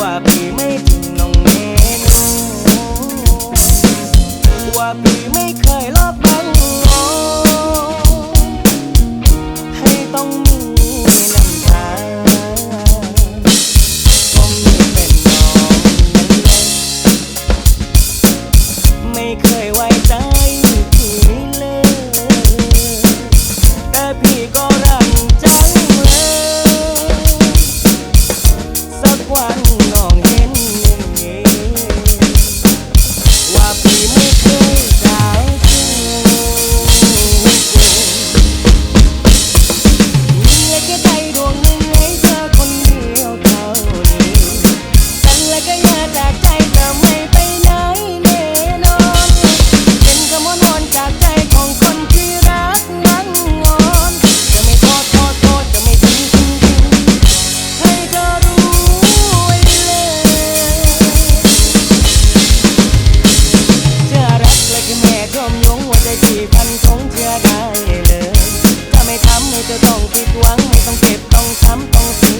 ว่าพี่ไม่จริง ไใจที่พันคงเชื่อได้เลย ถ้าไม่ทำให้เธต้องผิดหวัง ไม่ต้องเจ็บต้องช้ำต้องเสีย